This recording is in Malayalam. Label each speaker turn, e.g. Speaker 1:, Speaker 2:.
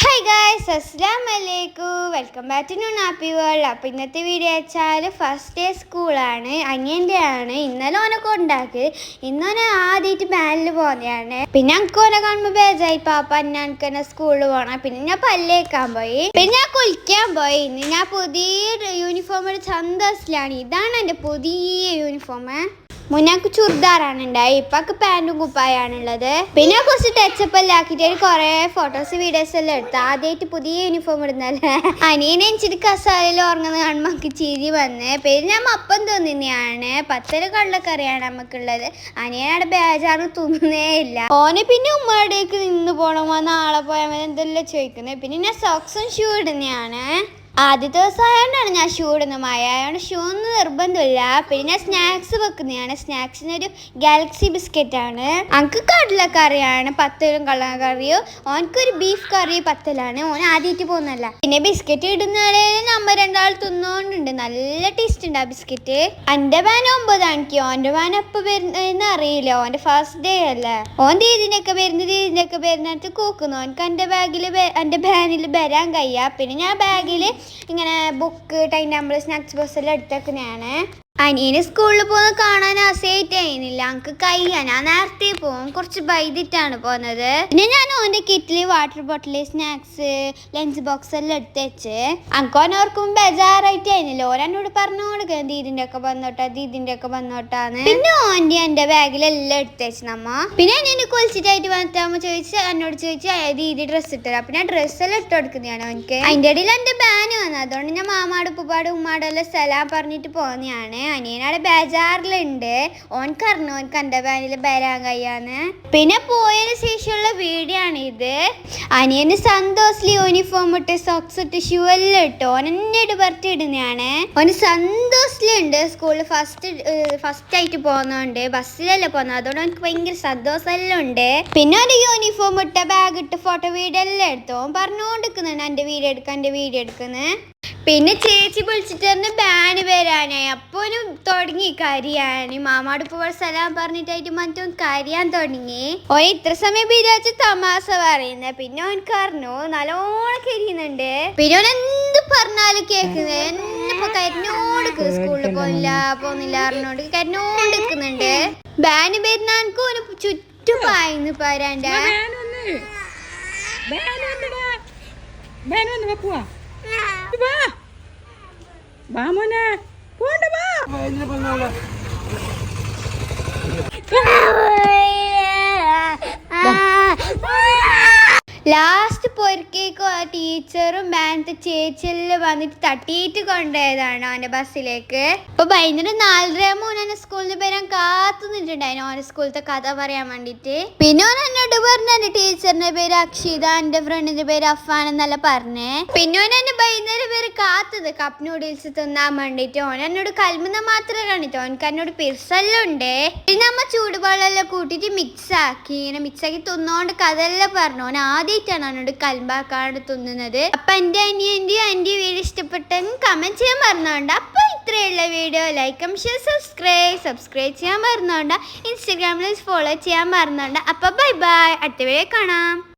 Speaker 1: ഹായ് ഗായ്സ് അസ്സാം വലൈക്കും welcome back to new happy world അപ്പോൾ ഇന്നത്തെ വീഡിയോ വെച്ചാൽ ഫസ്റ്റ് ഡേ സ്കൂളാണ് അനിയന്റെ ആണ്. ഇന്നലെ ഓനൊക്കെ ഉണ്ടാക്കി ഇന്നോനെ ആദ്യമായിട്ട് ബാനിൽ പോകുന്നതാണ് പിന്നെ എനിക്ക് ഓനെ കാണുമ്പോൾ ബേജായി. പാപ്പ എനിക്ക് തന്നെ സ്കൂളിൽ പോകണം പിന്നെ ഞാൻ പല്ലേക്കാൻ പോയി. പിന്നെ ഞാൻ കുളിക്കാൻ പോയി. ഇന്ന് ഞാൻ പുതിയ യൂണിഫോം സന്തോഷത്തിലാണ് ഇതാണ് എന്റെ പുതിയ യൂണിഫോം മുന്നാക്ക് ചുരിദാറാണ് ഉണ്ടായി ഇപ്പൊക്കെ കുപ്പായാണ് ഉള്ളത് പിന്നെ കുറച്ച് ടച്ചപ്പ് എല്ലാം ആക്കിയിട്ട് കുറെ ഫോട്ടോസ് വീഡിയോസ് എല്ലാം എടുത്തു ആദ്യമായിട്ട് പുതിയ യൂണിഫോം ഇടുന്നല്ലേ? അനിയനെ എനിച്ചിട്ട് കസാലയിൽ ഉറങ്ങുന്ന കാണുമ്പോൾ നമുക്ക് ചിരി വന്ന് പിന്നെ ഞാൻ അപ്പം തോന്നുന്നതാണ് പത്തര കള്ളക്കറിയാണ് നമുക്കുള്ളത്. അനിയനവിടെ ബേജാറ് തോന്നുന്നേ ഇല്ല. ഓനെ പിന്നെ ഉമ്മയുടെക്ക് നിന്ന് പോണമോ നാളെ പോയാൽ എന്തെല്ലാം ചോദിക്കുന്നത് പിന്നെ ഞാൻ സോക്സും ഷൂ ഇടുന്നതാണ് ആദ്യത്തെ ദിവസം ആയതുകൊണ്ടാണ് ഞാൻ ഷൂ ഇടുന്നത്. മഴ ആയതുകൊണ്ട് ഷൂ ഒന്നും നിർബന്ധമില്ല. പിന്നെ ഞാൻ സ്നാക്സ് വെക്കുന്നതാണ്. സ്നാക്സിന് ഒരു ഗാലക്സി ബിസ്ക്കറ്റ് ആണ്. അങ്ക് കടലക്കറിയാണ് പത്തലും കടലക്കറിയോ ഓനക്കൊരു ബീഫ് കറി പത്തലാണ്. ഓൻ ആദ്യമായിട്ട് പോകുന്നല്ല പിന്നെ ബിസ്ക്കറ്റ് ഇടുന്നാലേ നമ്മ രണ്ടാൾ തിന്നോണ്ടുണ്ട്. നല്ല ടേസ്റ്റ് ഉണ്ട് ആ ബിസ്ക്കറ്റ് എന്റെ വാൻ ഒമ്പതാണ് എനിക്ക് ഓന്റെ വാൻ എപ്പോ വരുന്നതെന്ന് അറിയില്ല. ഓന്റെ ഫസ്റ്റ് ഡേ അല്ലേ. ഓൻ ദീദിനൊക്കെ വരുന്ന ദീദിനൊക്കെ വരുന്നിടത്ത് കൂക്കുന്നു. ഓനക്ക് എന്റെ ബാഗിൽ എന്റെ ബാനിൽ വരാൻ കഴിയാ. പിന്നെ ഞാൻ ബാഗിൽ ഇങ്ങനെ book time table snacks box എല്ലാം എടുത്തേക്കുന്നതാണ് അനിയന് സ്കൂളിൽ പോകുന്നത് കാണാൻ ആശയായിട്ടായിരുന്നില്ല എനിക്ക് കയ്യാ ഞാൻ നേരത്തെ പോകും. കുറച്ച് വൈകിട്ടാണ് പോകുന്നത്. പിന്നെ ഞാൻ ഓന്റെ കിറ്റിൽ water bottle snacks lunch box എല്ലാം എടുത്ത് വെച്ച് അങ്കോൻ ഓർക്കും ബേജാറായിട്ടായിരുന്നില്ല ഓരോട് പറഞ്ഞു കൊടുക്കുക ദീദിന്റെ ഒക്കെ വന്നോട്ടാ ദീദിന്റെ ഒക്കെ വന്നോട്ടാന്ന്. പിന്നെ ഓന്റെ എന്റെ ബാഗിലെല്ലാം എടുത്ത് വെച്ച് നമ്മ. പിന്നെ ഞാൻ കുളിച്ചിട്ടായിട്ട് വന്നിട്ടാകുമ്പോൾ ചോദിച്ച് എന്നോട് ചോദിച്ചു ദീദി ഡ്രസ്സ് ഇട്ടത്. അപ്പൊ ഞാൻ ഡ്രസ്സ് എല്ലാം ഇട്ട് കൊടുക്കുന്നതാണ് അവനക്ക് അതിന്റെ ഇടയിൽ എന്റെ ബാൻ വന്നു. അതുകൊണ്ട് ഞാൻ മാമാട് ഉപ്പുപാട് ഉമ്മാടെല്ലാം സ്ഥലം പറഞ്ഞിട്ട് പോകുന്നതാണ് അനിയനാടെ ബേജാറിലുണ്ട്. ഓൻ കറിഞ്ഞു ഓൻക്ക് എന്റെ ബാനിൽ വരാൻ കഴിയാന്ന്. പിന്നെ പോയതിന് ശേഷമുള്ള വീഡിയോ ഇത് അനിയന് സന്തോഷിൽ യൂണിഫോം ഇട്ട് സോക്സ് ഇട്ട് ഷൂ എല്ലാം ഇട്ട് ഓൻ എന്നെ പറഞ്ഞിട്ട് ഇടുന്നതാണ്. ഓന് സന്തോഷിലുണ്ട് സ്കൂളിൽ ഫസ്റ്റ് ഫസ്റ്റ് ആയിട്ട് പോകുന്നതുകൊണ്ട് ബസ്സിലല്ല പോകുന്നത്. അതുകൊണ്ട് എനിക്ക് ഭയങ്കര സന്തോഷമെല്ലാം ഉണ്ട്. പിന്നെ ഒരു യൂണിഫോം ഇട്ട ബാഗ് ഇട്ട് ഫോട്ടോ വീഡിയോ എല്ലാം എടുത്തു. ഓൻ പറഞ്ഞുകൊണ്ടിരിക്കുന്നുണ്ട് എന്റെ വീഡിയോ എടുക്കാൻ എന്റെ വീഡിയോ എടുക്കുന്നത് പിന്നെ ചേച്ചി വിളിച്ചിട്ട് ബാന് വരാനായി. അപ്പോനും തുടങ്ങി കരിയാൻ മാമാട് പോവാൻ സ്ഥലം പറഞ്ഞിട്ടായിട്ട് മറ്റും കരിയാൻ തുടങ്ങി. ഓ ഇത്ര സമയം വിചാരിച്ച തമാശ പറയുന്നത് പിന്നെ ഓൻ കറിഞ്ഞു നല്ലോണം കരിയുന്നുണ്ട്. പിന്നെ ഓൻ എന്ത് പറഞ്ഞാലും കേൾക്കുന്നത് എന്നിപ്പോ കരിഞ്ഞോണ്ട് സ്കൂളിൽ പോയില്ല പോന്നില്ല അറിഞ്ഞോണ്ട് കരിഞ്ഞോണ്ട് നിൽക്കുന്നുണ്ട്. ബാന് വരുന്ന എനിക്ക് ഓന് ചുറ്റും പായുന്ന പാരാണ്ട
Speaker 2: ബാനൊന്ന് ബാനൊന്നെടാ ബാനൊന്ന് വാ പോവാ. വാ പോണ്ട വാ.
Speaker 1: ലാസ്റ്റ് പൊരുക്കേക്കോ ആ ടീച്ചറും ബാനത്തെ ചേച്ചിയെല്ലാം വന്നിട്ട് തട്ടിയിട്ട് കൊണ്ടുപോയതാണ് അവന്റെ ബസ്സിലേക്ക്. അപ്പൊ വൈകുന്നേരം നാലര മൂന്നെ സ്കൂളിൽ വരാൻ കാത്തു നിന്നിട്ടുണ്ടായിരുന്നു ഓന്റെ സ്കൂളത്തെ കഥ പറയാൻ വേണ്ടിട്ട് പിന്നെ ഓൻ എന്നോട് പറഞ്ഞു എന്റെ ടീച്ചറിന്റെ പേര് അക്ഷിത എന്റെ ഫ്രണ്ടിന്റെ പേര് അഫാൻ എന്നല്ല പറഞ്ഞേ. പിന്നെ ഓൻ എന്നെ വൈകുന്നേരം പേര് കാത്തത്. കപ്പ് നൂഡിൽസ് തിന്നാൻ വേണ്ടിട്ട് ഓൻ എന്നോട് കൽമുന്ന മാത്രമേ കണ്ടിട്ട് ഓനക്ക് എന്നോട് പിർസെല്ലാം ഉണ്ട്. പിന്നെ നമ്മ ചൂടുവെള്ളം കൂട്ടിയിട്ട് മിക്സ് ആക്കി. ഇങ്ങനെ മിക്സ് ആക്കി തിന്നോണ്ട് കഥയെല്ലാം പറഞ്ഞു. ഓൻ ആദ്യമായിട്ടാണ് അവനോട് കൽമ്പാക്കാണ്ട് തിന്നുന്നത്. അപ്പൊ എന്റെ അനിയന്റെ എന്റെ വീഡിയോ ഇഷ്ടപ്പെട്ടെങ്കിൽ കമന്റ് ചെയ്യാൻ മറന്നോണ്ട്. അപ്പൊ ഇത്രയുള്ള video like share subscribe subscribe ചെയ്യാൻ മറന്നോണ്ട. ഇൻസ്റ്റാഗ്രാമിൽ ഫോളോ ചെയ്യാൻ മറന്നോണ്ട. അപ്പൊ ബൈ ബൈ അടുത്ത വീഡിയോ കാണാം.